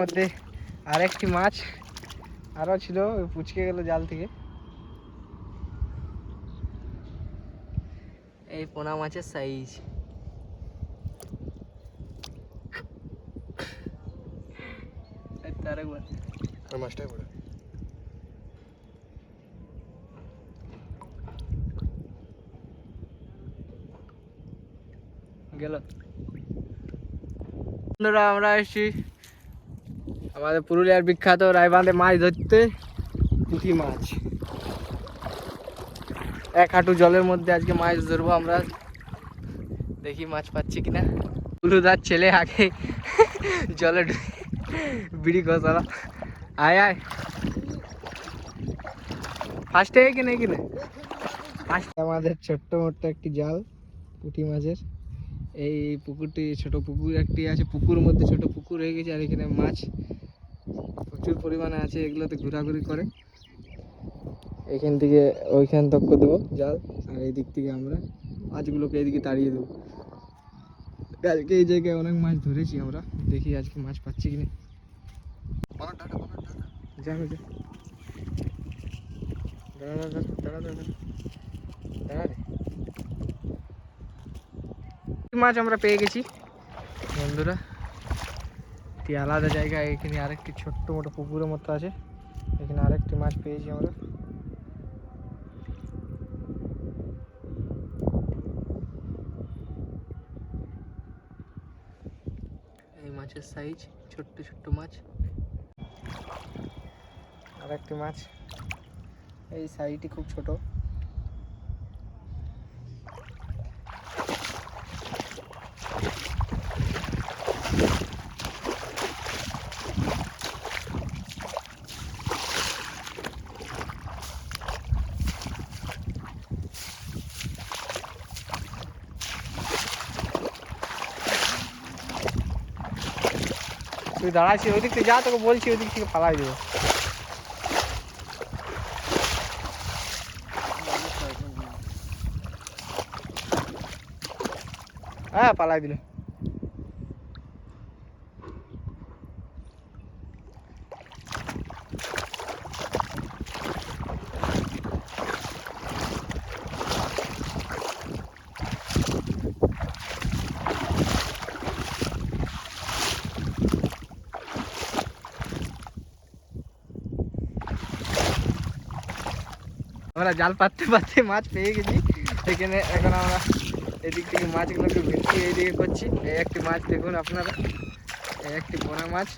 মধ্যে আরেকটি মাছ আরও ছিল ওই পুচকে গেল জাল থেকে। এই পোনা মাছের সাইজ আরেকবার আর মাছটাই পড়ে। গেল। বন্ধুরা আমরা এসেছি আমাদের পুরুলিয়ার বিখ্যাত রায়বাঁধে মাছ ধরতে পুঁটি মাছ। এক হাঁটু জলের মধ্যে আজকে মাছ ধরবো আমরা। দেখি মাছ পাচ্ছি কিনা। উলুদার ছেলে আগে জলে বিড়ি কষালা। আয় আয়। ফার্স্টে কিনে কিনে। ফার্স্ট আমাদের ছোট্ট মোট্ট একটি জাল, পুঁটি মাছের। এই পুকুরটি ছোট পুকুর একটি আছে, পুকুর মধ্যে ছোট পুকুর হয়ে গেছে, আর এখানে মাছ প্রচুর পরিমাণে আছে এগুলোতে ঘোরাঘুরি করে। এখান থেকে ওইখান তক্ক দেবো জাল আর এই দিক থেকে আমরা মাছগুলোকে এইদিকে তাড়িয়ে দেবো। কালকে এই জায়গায় অনেক মাছ ধরেছি আমরা দেখি আজকে মাছ পাচ্ছি কিনা। বানার টাকা যাবে যা দাঁড়া দাঁড়া দাঁড়া। দাঁড়া দাঁড়া দাঁড়া মাছ আমরা পেয়ে গেছি বন্ধুরা। একটি আলাদা জায়গায় এখানে আরেকটি ছোট্ট মোটো পুকুরের মতো আছে। এখানে আরেকটি মাছ পেয়েছি আমরা। এই মাছের সাইজ ছোট্ট ছোট্ট মাছ। আর একটি মাছ। এই সাইজটি খুব ছোট। তুই দাঁড়াচ্ছি ওই দিক থেকে যা, তোকে বলছি ওই দিক থেকে পালাই দেবো। হ্যাঁ পালাই দিল। আমরা জাল পাততে পাততে মাছ পেয়ে গেছি। এখানে এখন আমরা এদিক থেকে মাছগুলোকে ভেটকি এইদিকে করছি। এই একটি মাছ দেখুন আপনারা। এই একটি পোনা মাছ।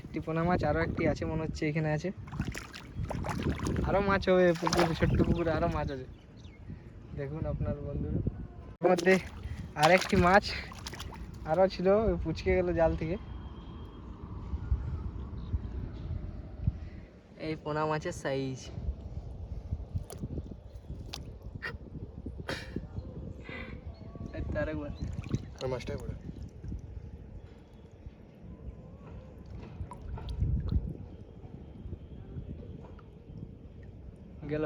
একটি পোনা মাছ আরও একটি আছে মনে হচ্ছে এখানে আছে। আরও মাছ হবে পুকুরে, ছোট্ট পুকুরে আরও মাছ আছে। দেখুন আপনার বন্ধুরা। মধ্যে আরেকটি মাছ আরও ছিল পুচকে গেল জাল থেকে। এই পোনা মাছের সাইজ আরেকবার আর মাছটাই পড়ে গেল